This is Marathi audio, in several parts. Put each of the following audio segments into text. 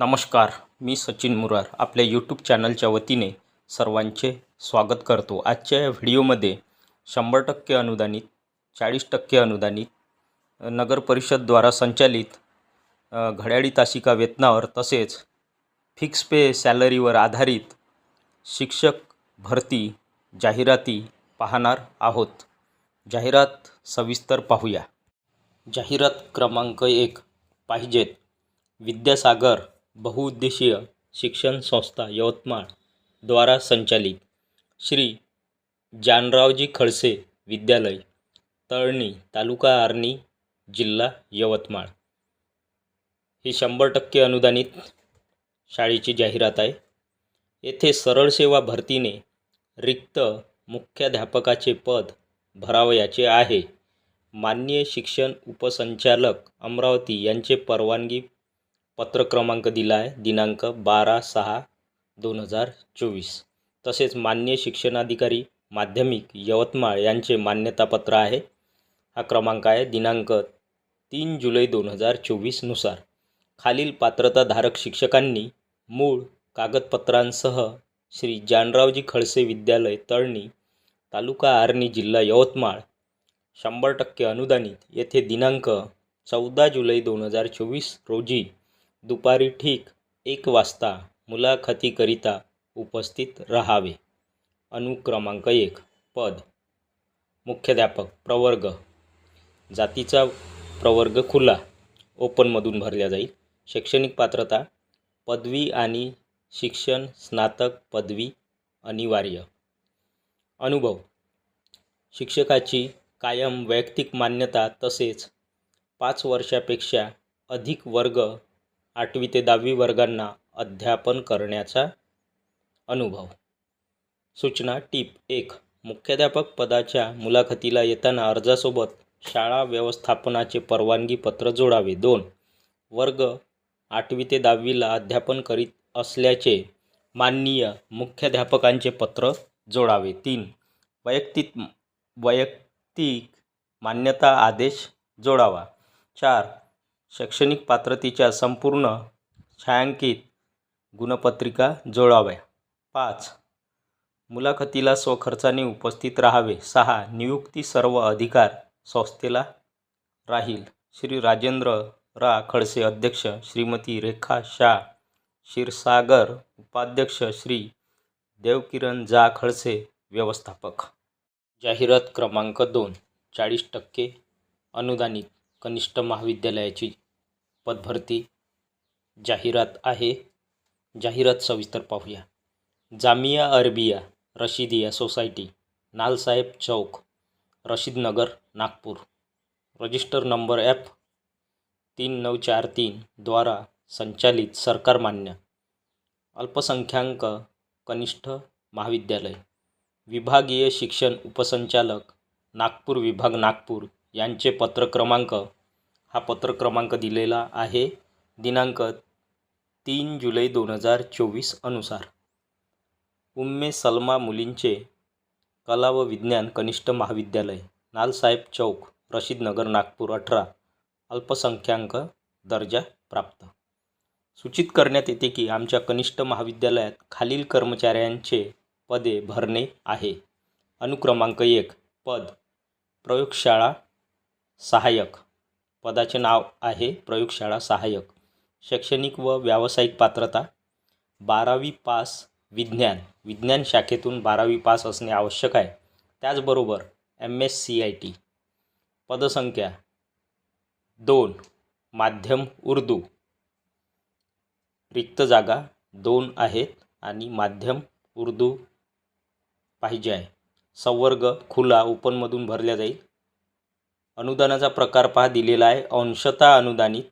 नमस्कार मी सचिन मुरार आपल्या यूट्यूब चॅनलच्या वतीने सर्वांचे स्वागत करतो. आजच्या या व्हिडिओमध्ये शंभर टक्के अनुदानित चाळीस टक्के अनुदानित नगर परिषदद्वारा संचालित घड्याळी तासिका वेतनावर तसेच फिक्स पे सॅलरीवर आधारित शिक्षक भरती जाहिराती पाहणार आहोत. जाहिरात सविस्तर पाहूया. जाहिरात क्रमांक एक पाहिजेत विद्यासागर बहुउद्देशीय शिक्षण संस्था यवतमाळ द्वारा संचालित श्री जानरावजी खडसे विद्यालय तळणी तालुका आर्णी जिल्हा यवतमाळ. ही शंभर टक्के अनुदानित शाळेची जाहिरात आहे. येथे सरळ सेवा भरतीने रिक्त मुख्याध्यापकाचे पद भरावयाचे आहे. मान्य शिक्षण उपसंचालक अमरावती यांचे परवानगी पत्र क्रमांक दिला आहे दिनांक बारा सहा दोन हजार चोवीस. तसेच मान्य शिक्षणाधिकारी माध्यमिक यवतमाळ यांचे मान्यतापत्र आहे. हा क्रमांक आहे दिनांक तीन जुलै दोन हजार चोवीसनुसार खालील पात्रताधारक शिक्षकांनी मूळ कागदपत्रांसह श्री जानरावजी खडसे विद्यालय तळणी तालुका आर्णी जिल्हा यवतमाळ शंभर टक्के अनुदानित येथे दिनांक चौदा जुलै दोन हजार चोवीस रोजी दुपारी ठीक एक वाजता मुलाखतीकरिता उपस्थित राहावे. अनुक्रमांक एक पद. मुख्याध्यापक प्रवर्ग. जातीचा प्रवर्ग खुला. ओपनमधून भरल्या जाईल. शैक्षणिक पात्रता पदवी आणि शिक्षण स्नातक पदवी अनिवार्य. अनुभव. शिक्षकाची कायम वैयक्तिक मान्यता तसेच पाच वर्षापेक्षा अधिक वर्ग आठवी ते दहावी वर्गांना अध्यापन करण्याचा अनुभव. सूचना टीप एक. मुख्याध्यापक पदाच्या मुलाखतीला येताना अर्जासोबत शाळा व्यवस्थापनाचे परवानगी पत्र जोडावे. दोन. वर्ग आठवी ते दहावीला अध्यापन करीत असल्याचे माननीय मुख्याध्यापकांचे पत्र जोडावे. तीन. वैयक्तिक वैयक्तिक मान्यता आदेश जोडावा. चार. शैक्षणिक पात्रतेच्या संपूर्ण छायांकित गुणपत्रिका जोडाव्या पाच. मुलाखतीला स्वखर्चाने उपस्थित राहावे. सहा. नियुक्ती सर्व अधिकार संस्थेला राहील. श्री राजेंद्र रा. खडसे अध्यक्ष श्रीमती रेखा शाह क्षीरसागर उपाध्यक्ष श्री देवकिरण जा. खडसे व्यवस्थापक. जाहिरात क्रमांक दोन. चाळीस टक्के अनुदानित. कनिष्ठ महाविद्यालयाची पदभरती जाहिरात आहे. जाहिरात सविस्तर पाहूया. Jamia Arabia Rashidiya society Nalsaheb Chowk Rashidnagar Nagpur. Register number F तीन नऊ चार तीन द्वारा संचालित सरकारमान्य अल्पसंख्याक कनिष्ठ महाविद्यालय. विभागीय शिक्षण उपसंचालक नागपूर विभाग नागपूर. यांचे पत्र क्रमांक हा पत्र क्रमांक दिलेला आहे दिनांक तीन जुलै दोन हजार चोवीस अनुसार. उम्मे सलमा मुलींचे कला व विज्ञान कनिष्ठ महाविद्यालय नालसाहेब चौक रशीदनगर नागपूर अठरा अल्पसंख्याक दर्जा प्राप्त. सूचित करण्यात येते की आमच्या कनिष्ठ महाविद्यालयात खालील कर्मचाऱ्यांचे पदे भरणे आहे. अनुक्रमांक एक पद प्रयोगशाळा सहाय्यक. पदाचे नाव आहे प्रयोगशाळा सहाय्यक. शैक्षणिक व व्यावसायिक पात्रता. बारावी पास विज्ञान. विज्ञान शाखेतून बारावी पास असणे आवश्यक आहे. त्याचबरोबर M S C I T. पदसंख्या दोन. माध्यम उर्दू. रिक्त जागा दोन आहेत आणि माध्यम उर्दू पाहिजे आहे. संवर्ग खुला ओपनमधून भरल्या जाईल. अनुदानाचा प्रकार पहा दिलेला आहे. अंशता अनुदानित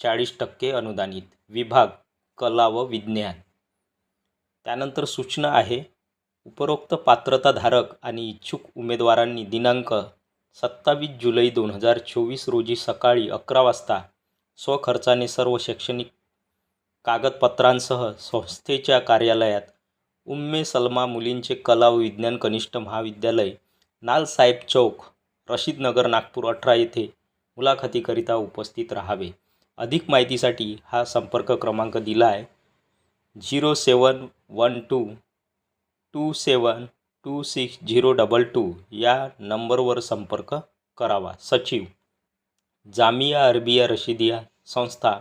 चाळीस टक्के अनुदानित. विभाग कला व विज्ञान. त्यानंतर सूचना आहे. उपरोक्त पात्रताधारक आणि इच्छुक उमेदवारांनी दिनांक सत्तावीस जुलै दोन हजार चोवीस रोजी सकाळी अकरा वाजता स्वखर्चाने सर्व शैक्षणिक कागदपत्रांसह संस्थेच्या कार्यालयात उम्मे सलमा मुलींचे कला व विज्ञान कनिष्ठ महाविद्यालय नालसाहेब चौक रशीदनगर नागपूर अठरा येथे मुलाखतीकरिता उपस्थित राहावे. अधिक माहितीसाठी हा संपर्क क्रमांक दिला आहे zero seven one two two seven two six zero double two या नंबरवर संपर्क करावा. सचिव जामिया अरबिया रशिदिया संस्था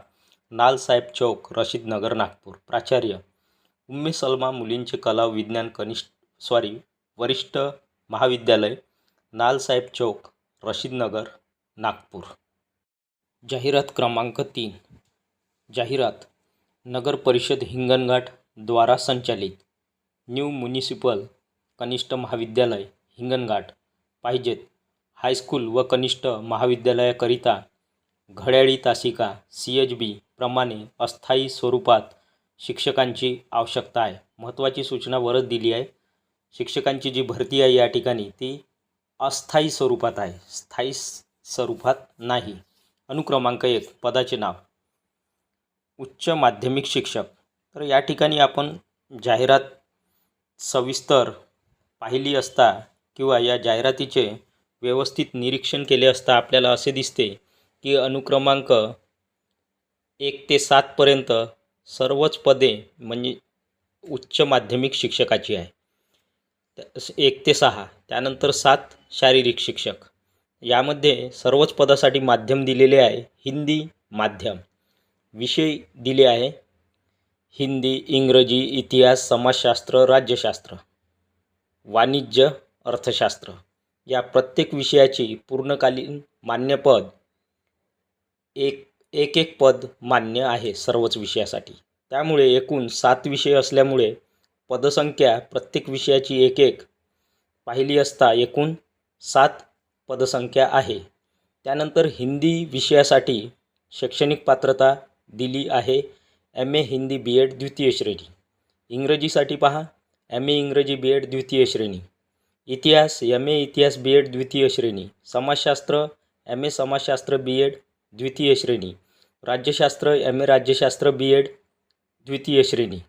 नालसाहेब चौक रशीदनगर नागपूर. प्राचार्य उम्मे सलमा मुलींचे कला विज्ञान कनिष्ठ सॉरी वरिष्ठ महाविद्यालय नालसाहेब चौक रशीदनगर नागपूर. जाहिरात क्रमांक तीन. जाहिरात नगर परिषद हिंगणघाट द्वारा संचालित. न्यू म्युनिसिपल कनिष्ठ महाविद्यालय हिंगणघाट. पाहिजेत हायस्कूल व कनिष्ठ महाविद्यालयाकरिता घड्याळी तासिका सी एच बी प्रमाणे अस्थायी स्वरूपात शिक्षकांची आवश्यकता आहे. महत्त्वाची सूचना वरच दिली आहे. शिक्षकांची जी भरती आहे या ठिकाणी ती अस्थायी स्वरूपात आहे. स्थायी स्वरूपात नाही. अनुक्रमांक एक पदाचे नाव. उच्च माध्यमिक शिक्षक. तर या ठिकाणी आपण जाहिरात सविस्तर पाहिली असता किंवा या जाहिरातीचे व्यवस्थित निरीक्षण केले असता आपल्याला असे दिसते की अनुक्रमांक एक ते सातपर्यंत सर्वच पदे म्हणजे उच्च माध्यमिक शिक्षकाची आहे. एक ते सहा त्यानंतर सात शारीरिक शिक्षक. यामध्ये सर्वच पदासाठी माध्यम दिलेले आहे. हिंदी माध्यम. विषय दिले आहे. हिंदी इंग्रजी इतिहास समाजशास्त्र राज्यशास्त्र. वाणिज्य अर्थशास्त्र. या प्रत्येक विषयाची पूर्णकालीन मान्यपद एक एक एक पद मान्य आहे सर्वच विषयासाठी. त्यामुळे एकूण सात विषय असल्यामुळे पदसंख्या प्रत्येक विषयाची एक एक पाहिली असता एकूण सात पदसंख्या आहे. त्यानंतर हिंदी विषयासाठी शैक्षणिक पात्रता दिली आहे. M A Hindi B Ed द्वितीय श्रेणी. इंग्रजीसाठी पहा. एम ए इंग्रजी बी एड द्वितीय श्रेणी. इतिहास एम ए इतिहास बी एड द्वितीय श्रेणी. समाजशास्त्र एम ए समाजशास्त्र बी एड द्वितीय श्रेणी. राज्यशास्त्र एम ए राज्यशास्त्र बी एड द्वितीय श्रेणी.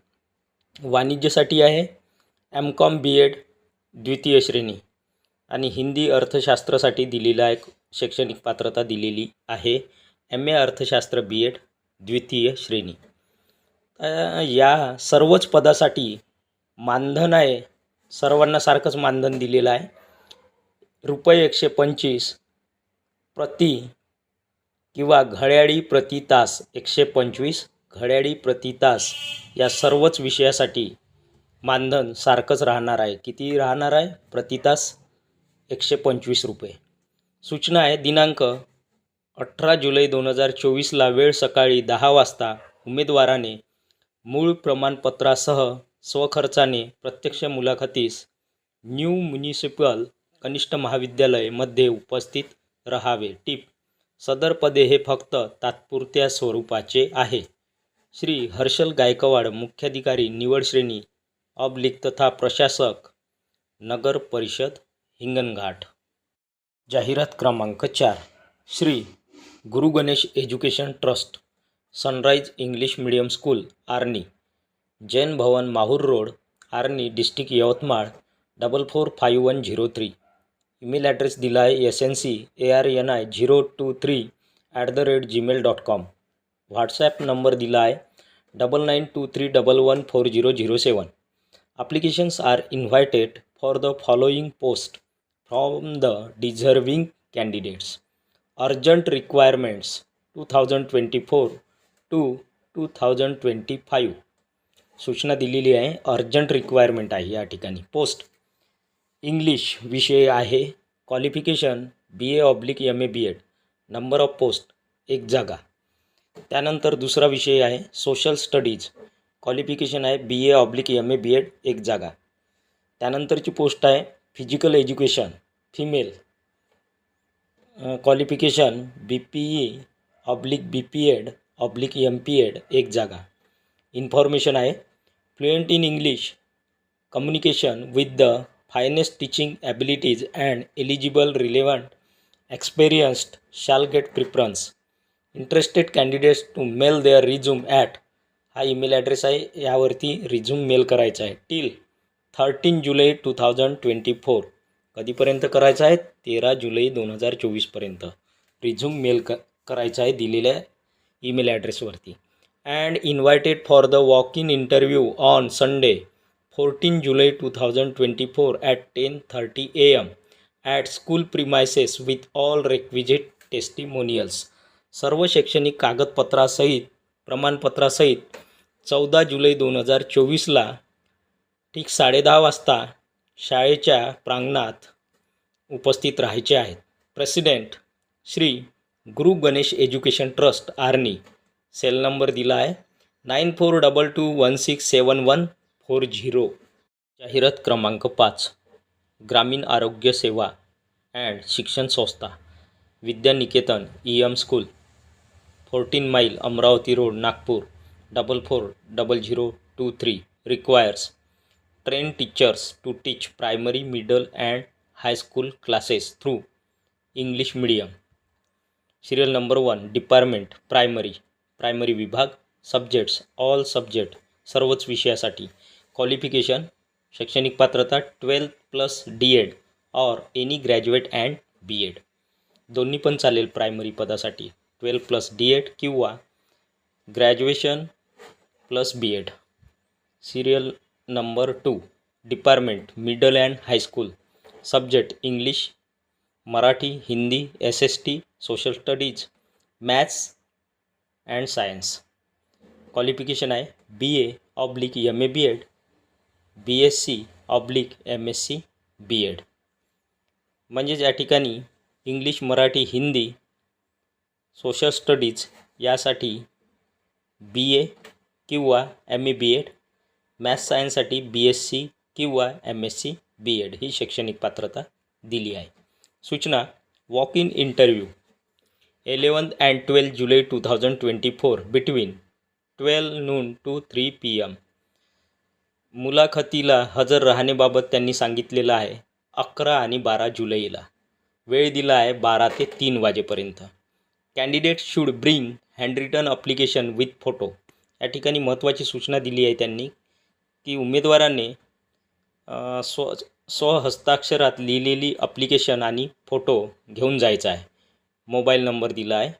वाणिज्यसाठी आहे. एम कॉम बी एड द्वितीय श्रेणी. आणि हिंदी अर्थशास्त्रासाठी दिलेला एक शैक्षणिक पात्रता दिलेली आहे. एम ए अर्थशास्त्र बी एड द्वितीय श्रेणी. या सर्वच पदासाठी मानधन आहे. सर्वांना सारखंच मानधन दिलेलं आहे. रुपये एकशे पंचवीस प्रति किंवा घड्याळी प्रति तास एकशे पंचवीस घड्याळी प्रति तास या सर्वच विषयासाठी मानधन सारखंच राहणार आहे. किती राहणार आहे? प्रति तास एकशे पंचवीस रुपये. सूचना आहे दिनांक अठरा जुलै दोन हजार चोवीसला वेळ सकाळी दहा वाजता उमेदवाराने मूळ प्रमाणपत्रासह स्वखर्चाने प्रत्यक्ष मुलाखतीस न्यू म्युनिसिपल कनिष्ठ महाविद्यालयमध्ये उपस्थित राहावे. टीप सदर पदे हे फक्त तात्पुरत्या स्वरूपाचे आहे. श्री हर्षल गायकवाड मुख्याधिकारी निवड श्रेणी ऑब्लिक तथा प्रशासक नगर परिषद हिंगणघाट जाहिरात क्रमांक चार. Shri Guru Ganesh education trust sunrise English medium school Arni. Jain Bhavan Mahur road Arni district Yavatmal double four five one zero three. Email address दिला आहे S N C A R N I zero two three at the rate Gmail dot com. WhatsApp number दिला आहे double nine two three double one four zero zero seven. Applications are invited for the following post. From the deserving candidates urgent requirements two thousand twenty four to two thousand twenty five सूचना दिलेली आहे अर्जंट रिक्वायरमेंट आहे या ठिकाणी. पोस्ट इंग्लिश विषय आहे. Qualification B A oblique M A B Ed number of post एक जागा. त्यानंतर दुसरा विषय आहे सोशल स्टडीज क्वालिफिकेशन आहे B A oblique M A B Ed एक जागा. त्यानंतरची पोस्ट आहे physical education female qualification B P E oblique B P Ed oblique M P Ed एक जागा. इन्फॉर्मेशन आहे. Fluent in English communication with the finest teaching abilities and eligible relevant experienced shall get preference interested candidates to mail their resume at हा ईमेल ॲड्रेस आहे. यावरती रिझ्यूम मेल करायचा आहे. Till thirteen July two thousand twenty four कधीपर्यंत करायचं आहे? तेरा जुलै दोन हजार चोवीसपर्यंत रिझ्यूम मेल क करायचा आहे दिलेल्या ईमेल ॲड्रेसवरती. And invited for the walk in interview on Sunday fourteen July two thousand twenty four at ten thirty A M at school premises with all requisite testimonials सर्व शैक्षणिक कागदपत्रासहित प्रमाणपत्रासहित चौदा जुलै दोन हजार चोवीसला ठीक साडेदहा वाजता शाळेच्या प्रांगणात उपस्थित राहायचे आहेत. President Shri Guru Ganesh education trust Arni cell number दिला आहे. Nine four double two one six seven one four zero जाहिरात क्रमांक पाच ग्रामीण आरोग्य सेवा अँड शिक्षण संस्था Vidyaniketan E M school fourteen mile Amravati road Nagpur double four double zero two three requires train teachers to teach primary, middle, and high school classes through English medium. Serial number one department primary primary विभाग सब्जेक्ट्स ऑल सब्जेक्ट सर्वच विषयासाठी. क्वालिफिकेशन शैक्षणिक पात्रता twelfth plus D Ed or any graduate and B Ed दोन्ही पण चालेल प्रायमरी पदासाठी. ट्वेल्थ प्लस डी एड किंवा graduation plus B Ed serial number two department middle and high school subject English Marathi Hindi S S T social studies maths and science. Qualification आहे B A oblique M A B Ed B S C oblique M S C B Ed. म्हणजेच या ठिकाणी English Marathi Hindi social studies यासाठी बी ए किंवा M A B Ed maths सायन्ससाठी B S C किंवा M S C B Ed ही शैक्षणिक पात्रता दिली आहे. सूचना walk in interview eleventh and twelfth July two thousand twenty four between twelve noon to three P M मुलाखतीला हजर राहण्याबाबत त्यांनी सांगितलेलं आहे अकरा आणि बारा जुलैला. वेळ दिला आहे बारा ते तीन वाजेपर्यंत. Candidate should bring handwritten application with photo या ठिकाणी महत्त्वाची सूचना दिली आहे त्यांनी. की उमेदवाराने स्व स्वहस्ताक्षरात लिहिलेली अप्लिकेशन आणि फोटो घेऊन जायचा आहे. मोबाईल नंबर दिला आहे.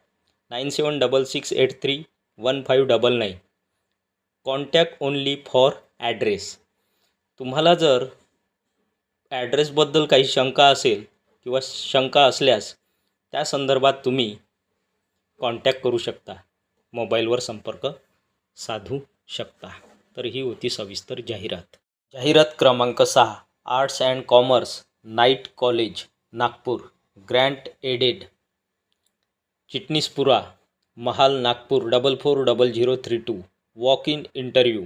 Nine seven double six eight three one five double nine contact only for address तुम्हाला जर ॲड्रेसबद्दल काही शंका असेल किंवा शंका असल्यास त्या संदर्भात तुम्ही कॉन्टॅक्ट करू शकता. मोबाईलवर संपर्क साधू शकता. तर ही होती सविस्तर जाहिरात. जाहिरात क्रमांक सहा arts and commerce night college Nagpur grant aided. Chitnispura Mahal Nagpur double four double zero three two walk in interview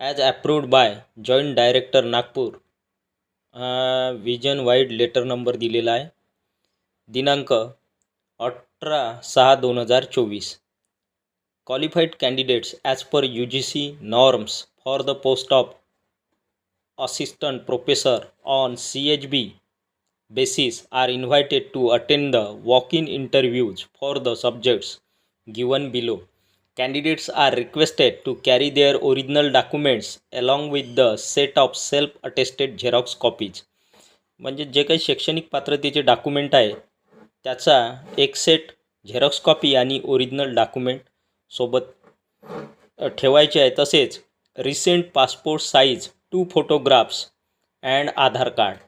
as approved by joint director Nagpur. Vision wide letter number दिलेला आहे. दिनांक अठरा सहा दोन हजार चोवीस. Qualified candidates as per U G C norms for the post of assistant professor on C H B basis are invited to attend the walk in interviews for the subjects given below candidates are requested to carry their original documents along with the set of self attested xerox copies म्हणजे जे काही शैक्षणिक पात्रतेचे डॉक्युमेंट आहे त्याचा एक सेट झेरॉक्स कॉपी आणि ओरिजिनल डॉक्युमेंट सोबत ठेवायचे आहे तसेच recent passport size two photographs and Aadhaar card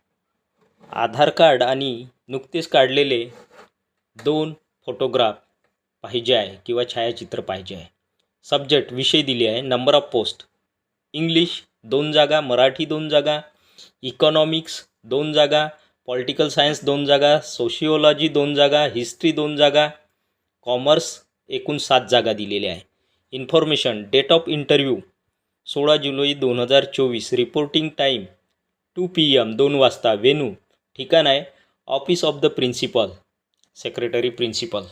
Aadhaar card आणि नुकतेच काढलेले दोन फोटोग्राफ पाहिजे आहे किंवा छायाचित्र पाहिजे आहे. सब्जेक्ट विषय दिले आहे नंबर ऑफ पोस्ट इंग्लिश दोन जागा. मराठी दोन जागा. इकॉनॉमिक्स दोन जागा. पॉलिटिकल सायन्स दोन जागा. सोशिओलॉजी दोन जागा. हिस्ट्री दोन जागा. कॉमर्स एकूण सात जागा दिलेल्या आहे. इन्फॉर्मेशन डेट ऑफ इंटरव्ह्यू सोळा जुलै दोन हजार चोवीस reporting time two P M दोन वाजता वेनू ठिकाण आहे office of the principal secretary principal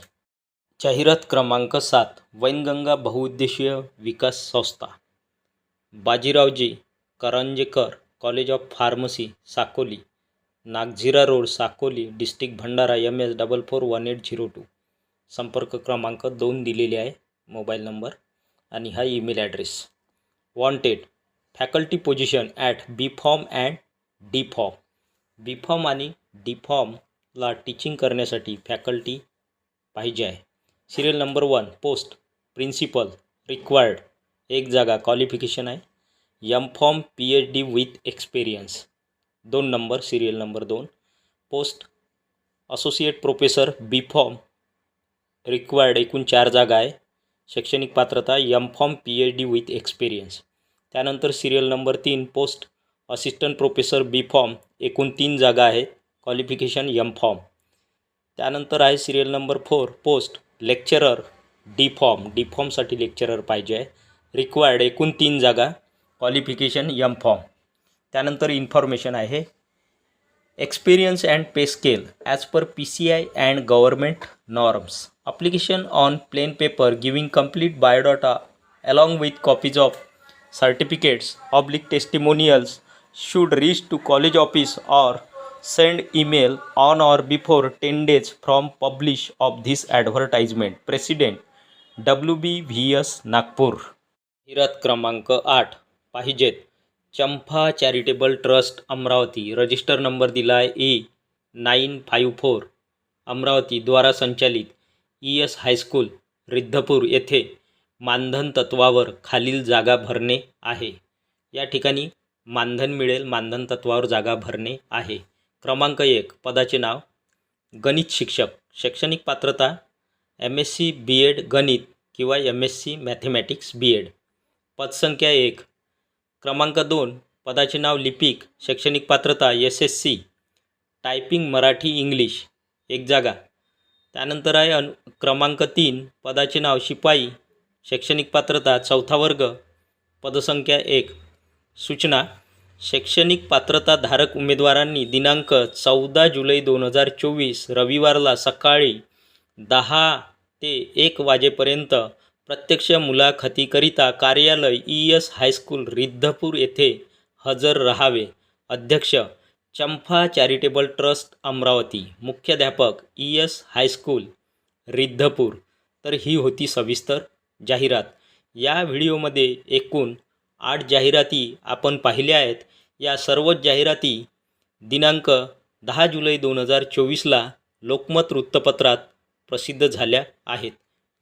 जाहिरात क्रमांक सात Wainganga Bahuuddeshiya Vikas Sanstha. Bajiraoji Karanjekar college of pharmacy Sakoli. Nagzira road Sakoli district Bhandara M S double four one eight zero two संपर्क क्रमांक दोन दिलेले आहे मोबाईल नंबर आणि हा email address. Wanted faculty position at B pharm and D pharm B pharm आणि डी फॉर्मला टीचिंग करण्यासाठी फॅकल्टी पाहिजे आहे. Serial number one post principal required एक जागा क्वालिफिकेशन आहे. M pharm P H D with experience दोन नंबर सिरियल नंबर दोन. Post associate professor B pharm required एकूण चार जागा आहे. शैक्षणिक पात्रता M pharm P H D with experience त्यानंतर सिरियल नंबर तीन post assistant professor B pharm एकूण तीन जागा आहेत क्वालिफिकेशन एम फॉर्म त्यानंतर आहे serial number four post lecturer D pharm D फॉर्मसाठी lecturer पाहिजे आहे. रिक्वायर्ड एकूण तीन जागा. क्वालिफिकेशन एम फॉर्म त्यानंतर इन्फॉर्मेशन आहे. experience and pay scale as per P C I and government norms application on plain paper giving complete biodata along with copies of certificates oblique testimonials should reach to college office or send email on or before 10 days from publish of this advertisement president W B V S Nagpur जाहिरात क्रमांक आठ पाहिजेत चंफा charitable trust Amravati. Register number दिला आहे E nine five four. Amravati द्वारा संचालित ई एस हायस्कूल रिद्धपूर येथे मानधन तत्वावर खालील जागा भरणे आहे. या ठिकाणी मानधन मिळेल मानधन तत्वावर जागा भरणे आहे. क्रमांक एक पदाचे नाव गणित शिक्षक शैक्षणिक पात्रता M S C B Ed गणित किंवा M S C mathematics B Ed. पदसंख्या एक क्रमांक दोन पदाचे नाव लिपिक शैक्षणिक पात्रता S S C typing Marathi English एक जागा. त्यानंतर आहे अनु क्रमांक तीन पदाचे नाव शिपाई शैक्षणिक पात्रता चौथा वर्ग पदसंख्या एक. सूचना शैक्षणिक पात्रता धारक उमेदवारांनी दिनांक चौदा जुलै दोन हजार चोवीस रविवारला सकाळी दहा ते एक वाजेपर्यंत प्रत्यक्ष मुलाखतीकरिता कार्यालय ई एस हायस्कूल रिद्धपूर येथे हजर राहावे. अध्यक्ष चंफा चॅरिटेबल ट्रस्ट अमरावती. मुख्याध्यापक ई एस हायस्कूल रिद्धपूर. तर ही होती सविस्तर जाहिरात. या व्हिडिओमध्ये एकूण आठ जाहिराती आपण पाहिल्या आहेत. या सर्वच जाहिराती दिनांक दहा जुलै दोन हजार चोवीसला लोकमत वृत्तपत्रात प्रसिद्ध झाल्या आहेत.